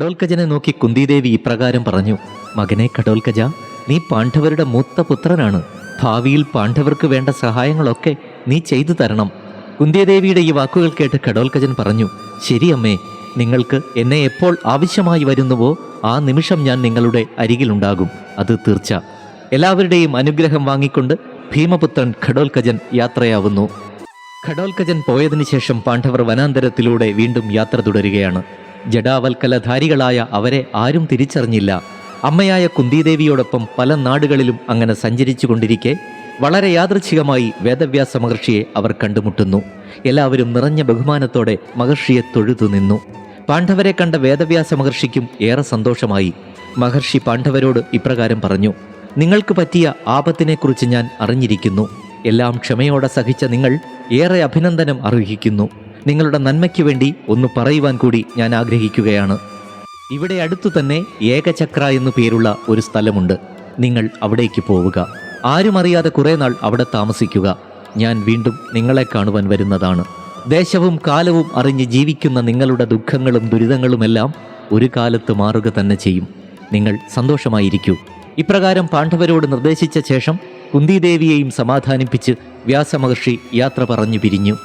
ഖഡോൽക്കജനെ നോക്കി കുന്തിദേവി ഇപ്രകാരം പറഞ്ഞു മകനെ കടോൽക്കജ നീ പാണ്ഡവരുടെ മൂത്ത പുത്രനാണ്. ഭാവിയിൽ പാണ്ഡവർക്ക് വേണ്ട സഹായങ്ങളൊക്കെ നീ ചെയ്തു തരണം. കുന്തിയദേവിയുടെ ഈ വാക്കുകൾ കേട്ട് കടോൽക്കജൻ പറഞ്ഞു ശരി അമ്മേ നിങ്ങൾക്ക് എന്നെ എപ്പോൾ ആവശ്യമായി വരുന്നുവോ ആ നിമിഷം ഞാൻ നിങ്ങളുടെ അരികിലുണ്ടാകും. അത് തീർച്ച. എല്ലാവരുടെയും അനുഗ്രഹം വാങ്ങിക്കൊണ്ട് ഭീമപുത്രൻ ഖഡോൽക്കജൻ യാത്രയാവുന്നു. ഖഡോൽക്കജൻ പോയതിനു ശേഷം പാണ്ഡവർ വനാന്തരത്തിലൂടെ വീണ്ടും യാത്ര തുടരുകയാണ്. ജഡാവൽക്കലധാരികളായ അവരെ ആരും തിരിച്ചറിഞ്ഞില്ല. അമ്മയായ കുന്തിദേവിയോടൊപ്പം പല നാടുകളിലും അങ്ങനെ സഞ്ചരിച്ചു കൊണ്ടിരിക്കെ വളരെ യാദൃച്ഛികമായി വേദവ്യാസ മഹർഷിയെ അവർ കണ്ടുമുട്ടുന്നു. എല്ലാവരും നിറഞ്ഞ ബഹുമാനത്തോടെ മഹർഷിയെ തൊഴുതു നിന്നു. പാണ്ഡവരെ കണ്ട വേദവ്യാസ മഹർഷിക്കും ഏറെ സന്തോഷമായി. മഹർഷി പാണ്ഡവരോട് ഇപ്രകാരം പറഞ്ഞു നിങ്ങൾക്ക് പറ്റിയ ആപത്തിനെക്കുറിച്ച് ഞാൻ അറിഞ്ഞിരിക്കുന്നു. എല്ലാം ക്ഷമയോടെ സഹിച്ച നിങ്ങൾ ഏറെ അഭിനന്ദനം അർഹിക്കുന്നു. നിങ്ങളുടെ നന്മയ്ക്ക് വേണ്ടി ഒന്ന് പറയുവാൻ കൂടി ഞാൻ ആഗ്രഹിക്കുകയാണ്. ഇവിടെ അടുത്തു തന്നെ ഏകചക്ര എന്നു പേരുള്ള ഒരു സ്ഥലമുണ്ട്. നിങ്ങൾ അവിടേക്ക് പോവുക. ആരും അറിയാതെ കുറേ നാൾ അവിടെ താമസിക്കുക. ഞാൻ വീണ്ടും നിങ്ങളെ കാണുവാൻ വരുന്നതാണ്. ദേശവും കാലവും അറിഞ്ഞ് ജീവിക്കുന്ന നിങ്ങളുടെ ദുഃഖങ്ങളും ദുരിതങ്ങളുമെല്ലാം ഒരു കാലത്ത് മാറുക തന്നെ ചെയ്യും. നിങ്ങൾ സന്തോഷമായിരിക്കൂ. ഇപ്രകാരം പാണ്ഡവരോട് നിർദ്ദേശിച്ച ശേഷം കുന്തിദേവിയെയും സമാധാനിപ്പിച്ച് വ്യാസമഹർഷി യാത്ര പറഞ്ഞു പിരിഞ്ഞു.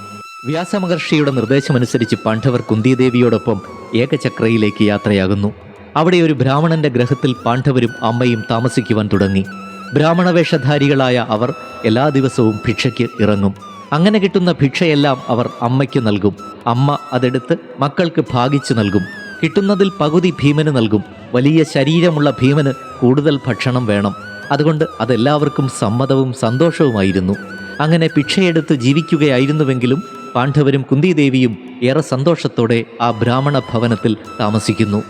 വ്യാസമഹർഷിയുടെ നിർദ്ദേശമനുസരിച്ച് പാണ്ഡവർ കുന്തിദേവിയോടൊപ്പം ഏകചക്രയിലേക്ക് യാത്രയാകുന്നു. അവിടെ ഒരു ബ്രാഹ്മണന്റെ ഗ്രഹത്തിൽ പാണ്ഡവരും അമ്മയും താമസിക്കുവാൻ തുടങ്ങി. ബ്രാഹ്മണവേഷധാരികളായ അവർ എല്ലാ ദിവസവും ഭിക്ഷയ്ക്ക് ഇറങ്ങും. അങ്ങനെ കിട്ടുന്ന ഭിക്ഷയെല്ലാം അവർ അമ്മയ്ക്ക് നൽകും. അമ്മ അതെടുത്ത് മക്കൾക്ക് ഭാഗിച്ചു നൽകും. കിട്ടുന്നതിൽ പകുതി ഭീമന് നൽകും. വലിയ ശരീരമുള്ള ഭീമന് കൂടുതൽ ഭക്ഷണം വേണം. അതുകൊണ്ട് അതെല്ലാവർക്കും സമ്മതവും സന്തോഷവുമായിരുന്നു. അങ്ങനെ ഭിക്ഷയെടുത്ത് ജീവിക്കുകയായിരുന്നുവെങ്കിലും പാണ്ഡവരും കുന്തിദേവിയും ഏറെ സന്തോഷത്തോടെ ആ ബ്രാഹ്മണ ഭവനത്തിൽ താമസിക്കുന്നു.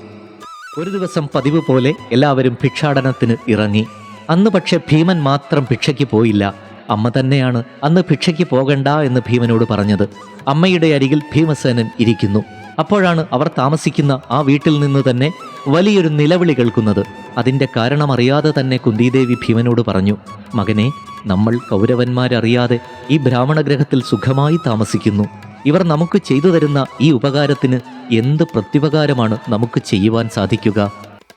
ഒരു ദിവസം പതിവ് പോലെ എല്ലാവരും ഭിക്ഷാടനത്തിന് ഇറങ്ങി. അന്ന് പക്ഷെ ഭീമൻ മാത്രം ഭിക്ഷയ്ക്ക് പോയില്ല. അമ്മ തന്നെയാണ് അന്ന് ഭിക്ഷയ്ക്ക് പോകണ്ട എന്ന് ഭീമനോട് പറഞ്ഞത്. അമ്മയുടെ അരികിൽ ഭീമസേനൻ ഇരിക്കുന്നു. അപ്പോഴാണ് അവർ താമസിക്കുന്ന ആ വീട്ടിൽ നിന്ന് തന്നെ വലിയൊരു നിലവിളി കേൾക്കുന്നത്. അതിന്റെ കാരണമറിയാതെ തന്നെ കുന്തിദേവി ഭീമനോട് പറഞ്ഞു മകനെ നമ്മൾ കൗരവന്മാരറിയാതെ ഈ ബ്രാഹ്മണഗ്രഹത്തിൽ സുഖമായി താമസിക്കുന്നു. ഇവർ നമുക്ക് ചെയ്തു തരുന്ന ഈ ഉപകാരത്തിന് എന്ത് പ്രത്യുപകാരമാണ് നമുക്ക് ചെയ്യുവാൻ സാധിക്കുക?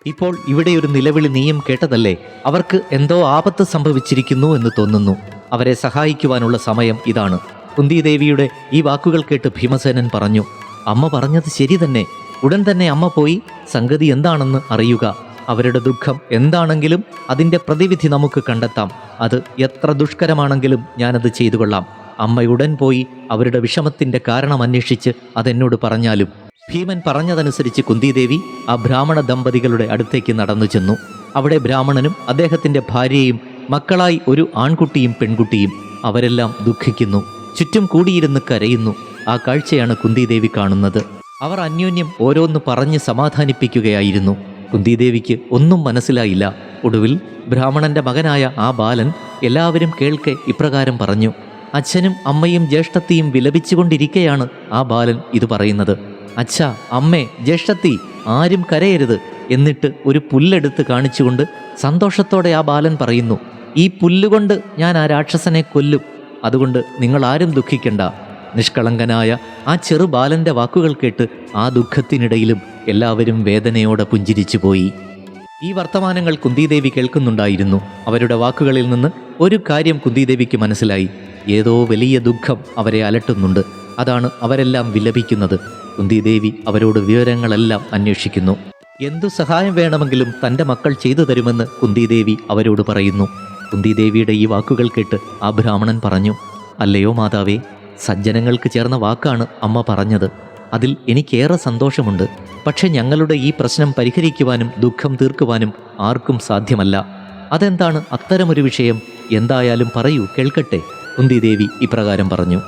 ഇപ്പോൾ ഇവിടെ ഒരു നിലവിളി നീയും കേട്ടതല്ലേ? അവർക്ക് എന്തോ ആപത്ത് സംഭവിച്ചിരിക്കുന്നു എന്ന് തോന്നുന്നു. അവരെ സഹായിക്കുവാനുള്ള സമയം ഇതാണ്. കുന്തിദേവിയുടെ ഈ വാക്കുകൾ കേട്ട് ഭീമസേനൻ പറഞ്ഞു അമ്മ പറഞ്ഞത് ശരി തന്നെ. ഉടൻ തന്നെ അമ്മ പോയി സംഗതി എന്താണെന്ന് അറിയുക. അവരുടെ ദുഃഖം എന്താണെങ്കിലും അതിന്റെ പ്രതിവിധി നമുക്ക് കണ്ടെത്താം. അത് എത്ര ദുഷ്കരമാണെങ്കിലും ഞാനത് ചെയ്തു കൊള്ളാം അമ്മയുടൻ പോയി അവരുടെ വിഷമത്തിന്റെ കാരണം അന്വേഷിച്ച് അതെന്നോട് പറഞ്ഞാലും. ഭീമൻ പറഞ്ഞതനുസരിച്ച് കുന്തിദേവി ആ ബ്രാഹ്മണ ദമ്പതികളുടെ അടുത്തേക്ക് നടന്നു ചെന്നു. അവിടെ ബ്രാഹ്മണനും അദ്ദേഹത്തിന്റെ ഭാര്യയും മക്കളായി ഒരു ആൺകുട്ടിയും പെൺകുട്ടിയും അവരെല്ലാം ദുഃഖിക്കുന്നു. ചുറ്റും കൂടിയിരുന്ന് കരയുന്നു. ആ കാഴ്ചയാണ് കുന്തിദേവി കാണുന്നത്. അവർ അന്യോന്യം ഓരോന്ന് പറഞ്ഞ് സമാധാനിപ്പിക്കുകയായിരുന്നു. കുന്തിദേവിക്ക് ഒന്നും മനസ്സിലായില്ല. ഒടുവിൽ ബ്രാഹ്മണന്റെ മകനായ ആ ബാലൻ എല്ലാവരും കേൾക്കെ ഇപ്രകാരം പറഞ്ഞു അച്ഛനും അമ്മയും ജ്യേഷ്ഠത്തിയും വിലപിച്ചുകൊണ്ടിരിക്കെയാണ് ആ ബാലൻ ഇത് പറയുന്നത്. അച്ഛ അമ്മേ ജ്യേഷ്ഠത്തി ആരും കരയരുത് എന്നിട്ട് ഒരു പുല്ലെടുത്ത് കാണിച്ചുകൊണ്ട് സന്തോഷത്തോടെ ആ ബാലൻ പറയുന്നു ഈ പുല്ലുകൊണ്ട് ഞാൻ ആ രാക്ഷസനെ കൊല്ലും. അതുകൊണ്ട് നിങ്ങൾ ആരും ദുഃഖിക്കണ്ട. നിഷ്കളങ്കനായ ആ ചെറു ബാലന്റെ വാക്കുകൾ കേട്ട് ആ ദുഃഖത്തിനിടയിലും എല്ലാവരും വേദനയോടെ പുഞ്ചിരിച്ചു പോയി. ഈ വർത്തമാനങ്ങൾ കുന്തിദേവി കേൾക്കുന്നുണ്ടായിരുന്നു. അവരുടെ വാക്കുകളിൽ നിന്ന് ഒരു കാര്യം കുന്തിദേവിക്ക് മനസ്സിലായി. ഏതോ വലിയ ദുഃഖം അവരെ അലട്ടുന്നുണ്ട്. അതാണ് അവരെല്ലാം വിലപിക്കുന്നത്. കുന്തിദേവി അവരോട് വിവരങ്ങളെല്ലാം അന്വേഷിക്കുന്നു. എന്തു സഹായം വേണമെങ്കിലും തന്റെ മക്കൾ ചെയ്തു തരുമെന്ന് കുന്തിദേവി അവരോട് പറയുന്നു. കുന്തിദേവിയുടെ ഈ വാക്കുകൾ കേട്ട് ആ ബ്രാഹ്മണൻ പറഞ്ഞു അല്ലയോ മാതാവേ സജ്ജനങ്ങൾക്ക് ചേർന്ന വാക്കാണ് അമ്മ പറഞ്ഞത്. അതിൽ എനിക്കേറെ സന്തോഷമുണ്ട്. പക്ഷേ ഞങ്ങളുടെ ഈ പ്രശ്നം പരിഹരിക്കുവാനും ദുഃഖം തീർക്കുവാനും ആർക്കും സാധ്യമല്ല. അതെന്താണ് അത്തരമൊരു വിഷയം? എന്തായാലും പറയൂ കേൾക്കട്ടെ. കുന്തിദേവി ഇപ്രകാരം പറഞ്ഞു.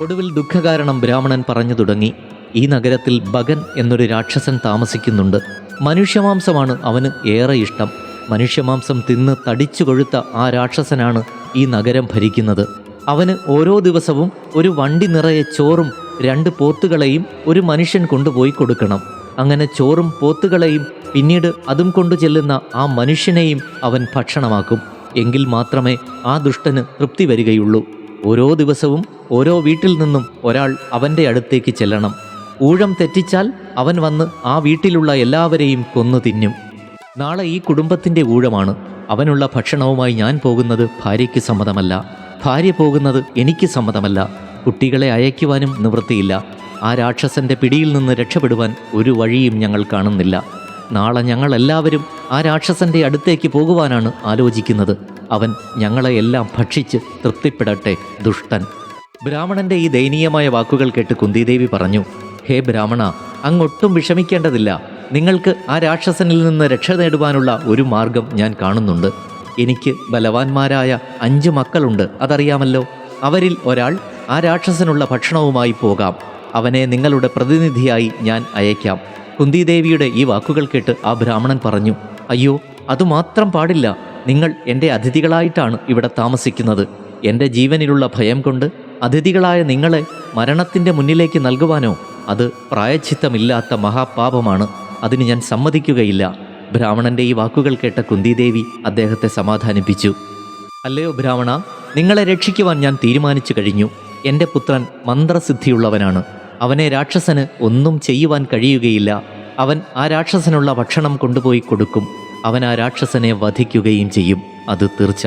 ഒടുവിൽ ദുഃഖകാരണം ബ്രാഹ്മണൻ പറഞ്ഞു തുടങ്ങി. ഈ നഗരത്തിൽ ഭഗൻ എന്നൊരു രാക്ഷസൻ താമസിക്കുന്നുണ്ട്. മനുഷ്യമാംസമാണ് അവന് ഏറെ ഇഷ്ടം. മനുഷ്യമാംസം തിന്ന് തടിച്ചു കൊഴുത്ത ആ രാക്ഷസനാണ് ഈ നഗരം ഭരിക്കുന്നത്. അവന് ഓരോ ദിവസവും ഒരു വണ്ടി നിറയെ ചോറും രണ്ട് പോത്തുകളെയും ഒരു മനുഷ്യൻ കൊണ്ടുപോയി കൊടുക്കണം. അങ്ങനെ ചോറും പോത്തുകളെയും പിന്നീട് അതും കൊണ്ടു ചെല്ലുന്ന ആ മനുഷ്യനെയും അവൻ ഭക്ഷണമാക്കും. എങ്കിൽ മാത്രമേ ആ ദുഷ്ടന് തൃപ്തി വരികയുള്ളൂ. ഓരോ ദിവസവും ഓരോ വീട്ടിൽ നിന്നും ഒരാൾ അവന്റെ അടുത്തേക്ക് ചെല്ലണം. ഊഴം തെറ്റിച്ചാൽ അവൻ വന്ന് ആ വീട്ടിലുള്ള എല്ലാവരെയും കൊന്നു തിന്നും. നാളെ ഈ കുടുംബത്തിന്റെ ഊഴമാണ്. അവനുള്ള ഭക്ഷണവുമായി ഞാൻ പോകുന്നത് ഭാര്യയ്ക്ക് സമ്മതമല്ല. ഭാര്യ പോകുന്നത് എനിക്ക് സമ്മതമല്ല. കുട്ടികളെ അയക്കുവാനും നിവൃത്തിയില്ല. ആ രാക്ഷസന്റെ പിടിയിൽ നിന്ന് രക്ഷപ്പെടുവാൻ ഒരു വഴിയും ഞങ്ങൾ കാണുന്നില്ല. നാളെ ഞങ്ങളെല്ലാവരും ആ രാക്ഷസന്റെ അടുത്തേക്ക് പോകുവാനാണ് ആലോചിക്കുന്നത്. അവൻ ഞങ്ങളെയെല്ലാം ഭക്ഷിച്ച് തൃപ്തിപ്പെടട്ടെ ദുഷ്ടൻ. ബ്രാഹ്മണന്റെ ഈ ദയനീയമായ വാക്കുകൾ കേട്ട് കുന്തിദേവി പറഞ്ഞു ഹേ ബ്രാഹ്മണ അങ്ങൊട്ടും വിഷമിക്കേണ്ടതില്ല. നിങ്ങൾക്ക് ആ രാക്ഷസനിൽ നിന്ന് രക്ഷ നേടുവാനുള്ള ഒരു മാർഗം ഞാൻ കാണുന്നുണ്ട്. എനിക്ക് ബലവാന്മാരായ അഞ്ച് മക്കളുണ്ട് അതറിയാമല്ലോ. അവരിൽ ഒരാൾ ആ രാക്ഷസനുള്ള ഭക്ഷണവുമായി പോകാം. അവനെ നിങ്ങളുടെ പ്രതിനിധിയായി ഞാൻ അയക്കാം കുന്തിദേവിയുടെ ഈ വാക്കുകൾ കേട്ട് ആ ബ്രാഹ്മണൻ പറഞ്ഞു അയ്യോ അതുമാത്രം പാടില്ല. നിങ്ങൾ എന്റെ അതിഥികളായിട്ടാണ് ഇവിടെ താമസിക്കുന്നത്. എന്റെ ജീവനിലുള്ള ഭയം കൊണ്ട് അതിഥികളായ നിങ്ങളെ മരണത്തിന്റെ മുന്നിലേക്ക് നൽകുവാനോ? അത് പ്രായച്ചിത്തമില്ലാത്ത മഹാപാപമാണ്. അതിന് ഞാൻ സമ്മതിക്കുകയില്ല. ബ്രാഹ്മണന്റെ ഈ വാക്കുകൾ കേട്ട കുന്തിദേവി അദ്ദേഹത്തെ സമാധാനിപ്പിച്ചു. അല്ലയോ ബ്രാഹ്മണ നിങ്ങളെ രക്ഷിക്കുവാൻ ഞാൻ തീരുമാനിച്ചു കഴിഞ്ഞു. എന്റെ പുത്രൻ മന്ത്രസിദ്ധിയുള്ളവനാണ്. അവനെ രാക്ഷസന് ഒന്നും ചെയ്യുവാൻ കഴിയുകയില്ല. അവൻ ആ രാക്ഷസനുള്ള ഭക്ഷണം കൊണ്ടുപോയി കൊടുക്കും. അവൻ ആ രാക്ഷസനെ വധിക്കുകയും ചെയ്യും. അത് തീർച്ച.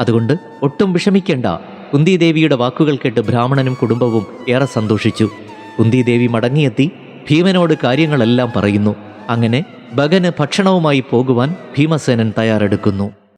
അതുകൊണ്ട് ഒട്ടും വിഷമിക്കേണ്ട. കുന്തിദേവിയുടെ വാക്കുകൾ കേട്ട് ബ്രാഹ്മണനും കുടുംബവും ഏറെ സന്തോഷിച്ചു. കുന്തിദേവി മടങ്ങിയെത്തി ഭീമനോട് കാര്യങ്ങളെല്ലാം പറയുന്നു. അങ്ങനെ ഭഗന് ഭക്ഷണവുമായി പോകുവാൻ ഭീമസേനൻ തയ്യാറെടുക്കുന്നു.